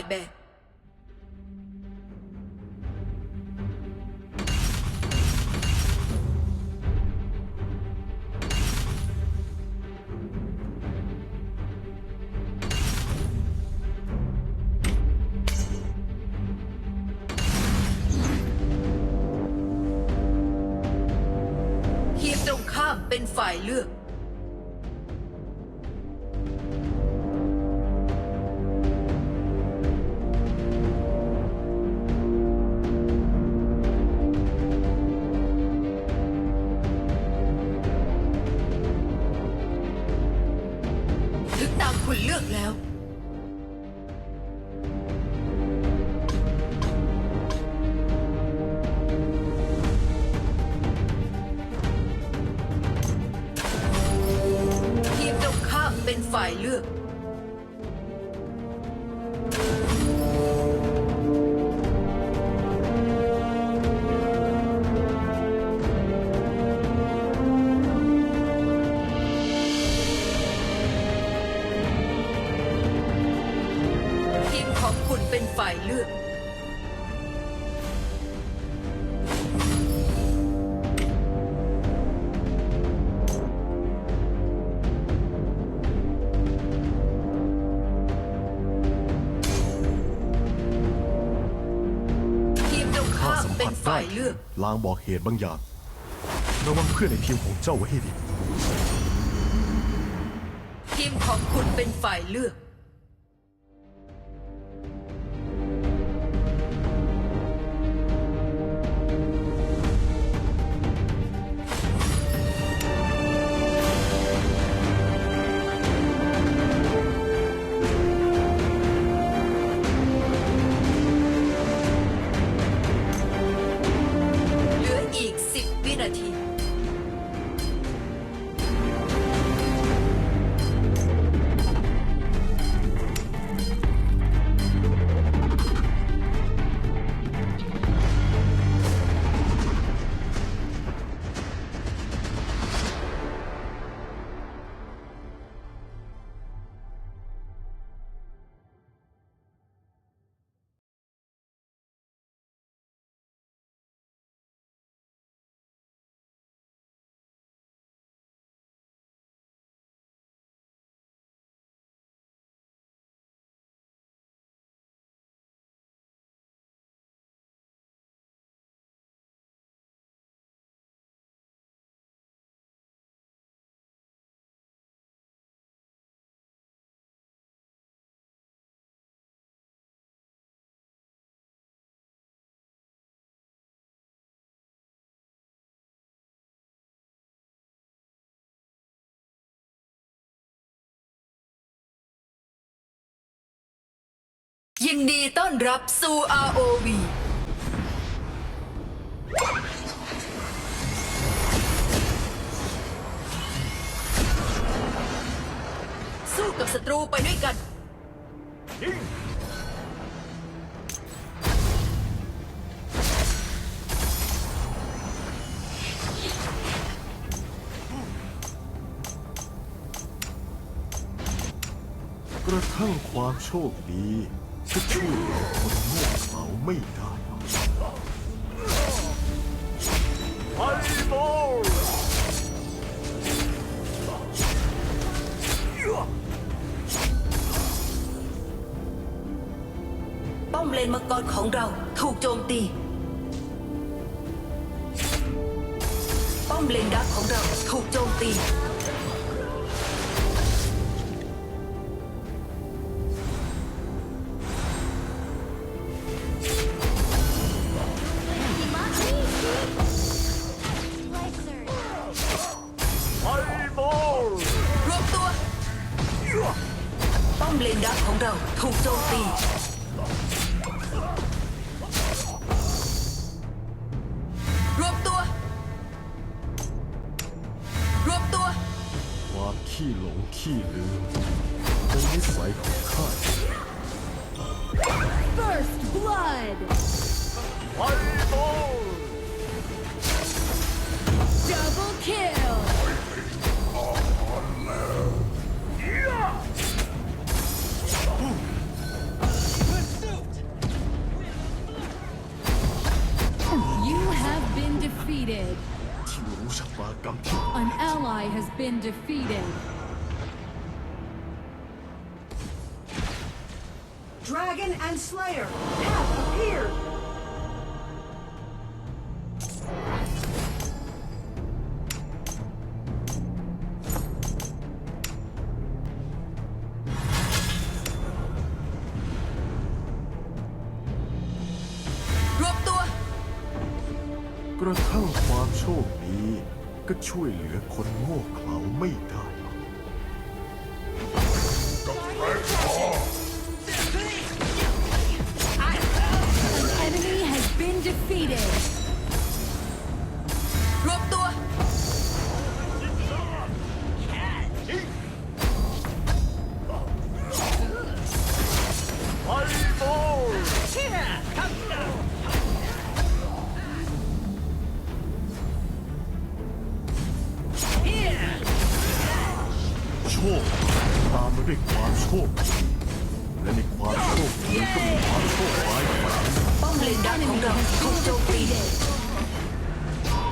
ายแบนทีมตรงข้ามเป็นฝ่ายเลือก Faylı ได้ฝ่ายเลือกลางบอกเหตุบางอย่าง ระวังเพื่อนในทีมของเจ้าไว้ให้ดี ทีมของคุณเป็นฝ่ายเลือก humanity. ยินดีต้อนรับสู่ ROV สู้กับศัตรูไปด้วยกัน กระทั่งความโชคดี จะช่วยเหลือคนโง่เขาไม่ได้ป้อมเลนมังกรของเราถูกโจมตี ป้อมเลนดักของเราถูกโจมตี 气流跟随好看。First blood，开刀！Double kill。You have been defeated. An ally has been defeated. Dragon and Slayer have appeared. รวบตัว กระทั่งความโชคดี ก็ช่วยเหลือ อ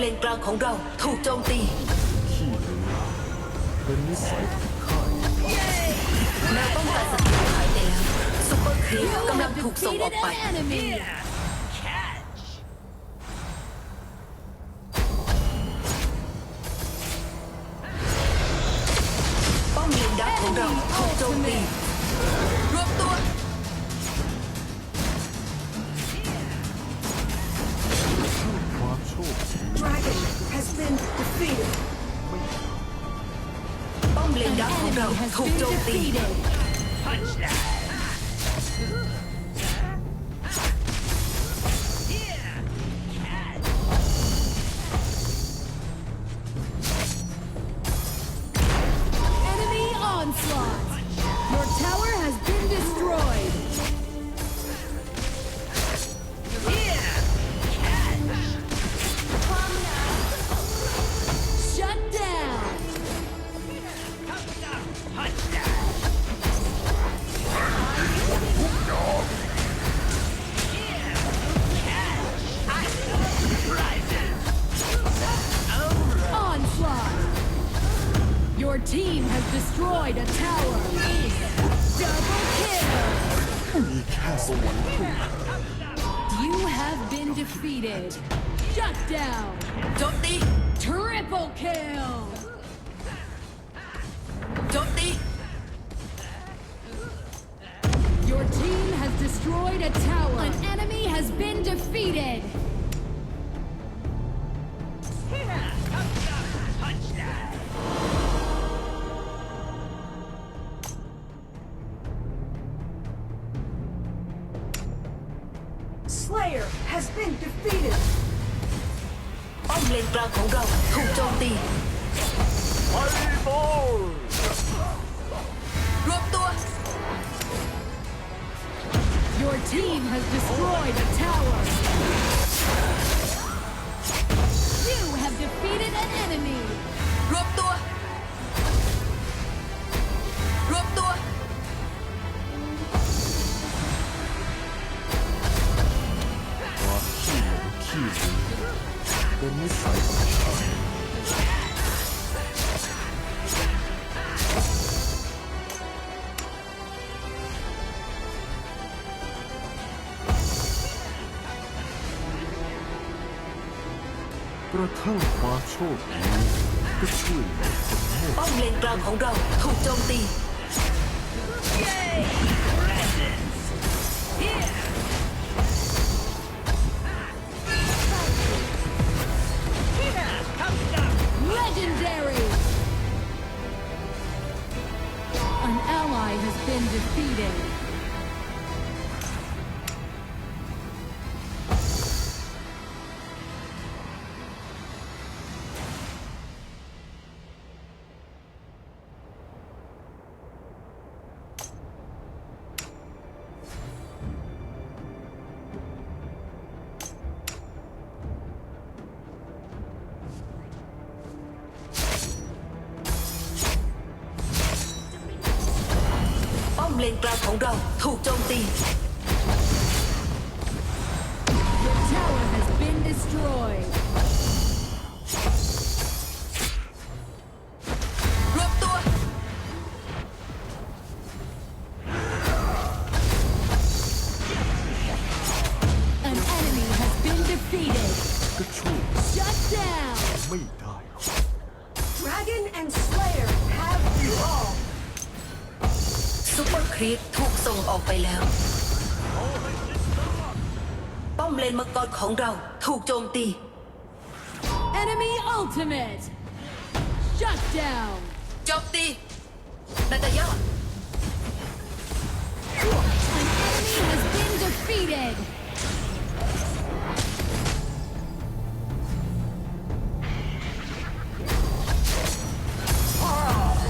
เลนกลางของเราถูกโจมตี ขี้เหลือเป็นนิสัยของข้าแนวป้องกันศัตรูหายไปแล้วซุปเปอร์ครีปกำลังถูกส่งออกไป ป้อมเลนดักของเราถูกโจมตี Dragon has been defeated. Bumbling Duck will go. Who don't they? Your team has destroyed a tower. An enemy has been defeated. team has destroyed a tower. You have defeated an enemy. รวบตัว รวบตัว ความขี้หลงขี้ลืมเป็นนิสัย ระทั่งคว้าโชคนี้ก็ช่วยเหลือคนแรกป้อมเลนกลางของเราถูกโจมตี Legendary! An ally has been defeated. ป้อมเลนกลางของเราถูกโจมตี ร์ครีปถูกส่งออกไปแล้ว ป้อมเลนมังกรของเราถูกโจมตี Enemy ultimate. Shut down. โจมตีนาตายา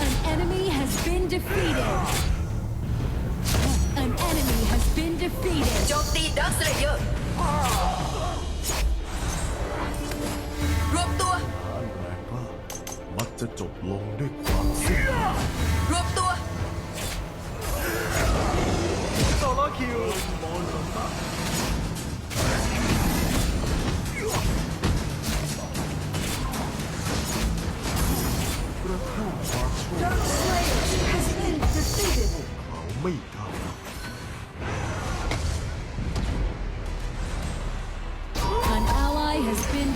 An enemy has been defeated. ดักสเลเยอร์รวบตัว อันแรงกล้ามักจะจบลงด้วยความสิ้นหวังรวบตัว โซโลคิว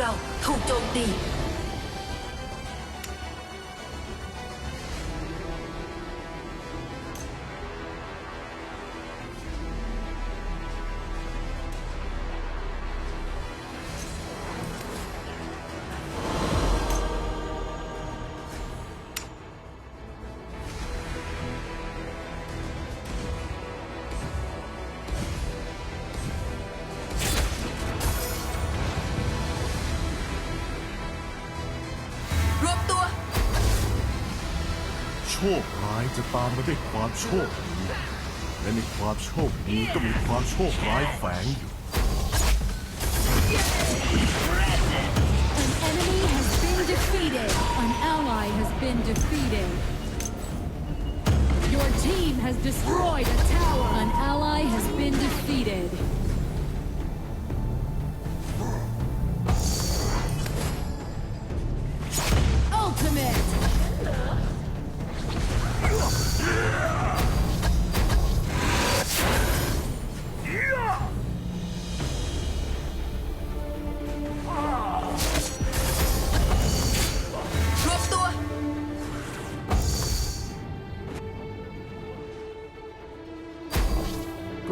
เราถูกโจมตี จะตามมาด้วยความโชคดีและในความโชคดีก็มีความโชคร้ายแฝงอยู่ An enemy has been defeated. An ally has been defeated. Your team has destroyed a tower. An ally has been defeated.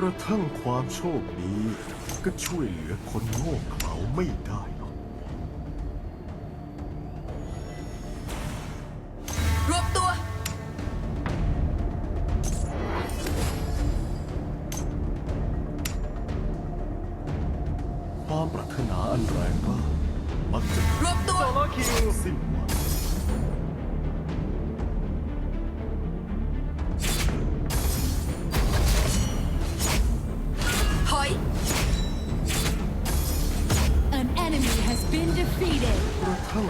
ระทั่งความโชคดี ก็ช่วยเหลือคนโง่เขลาไม่ได้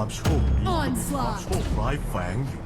ความโชคดีไม่โชคร้ายแฝงอยู่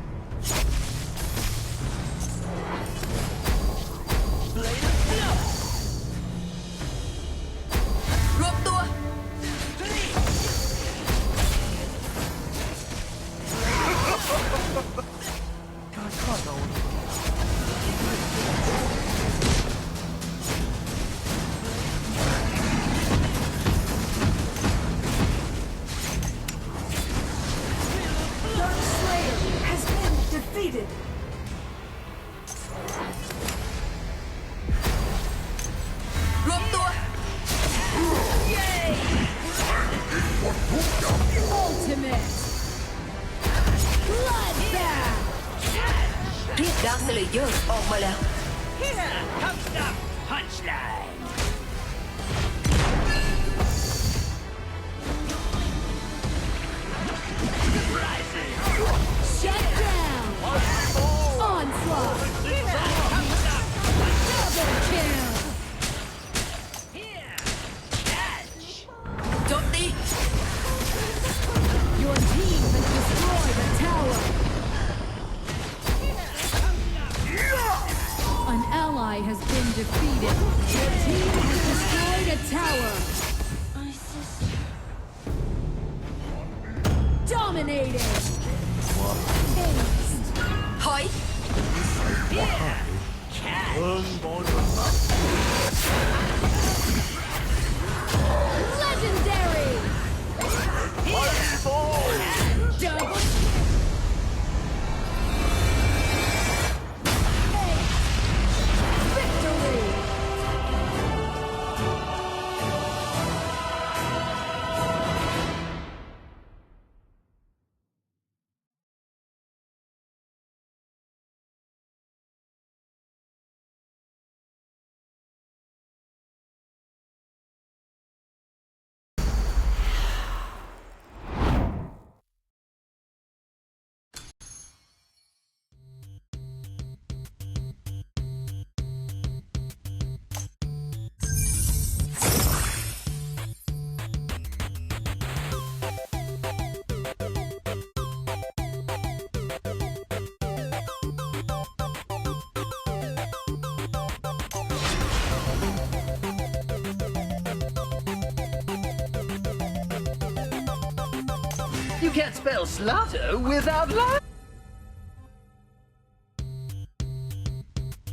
You can't spell slaughter without love.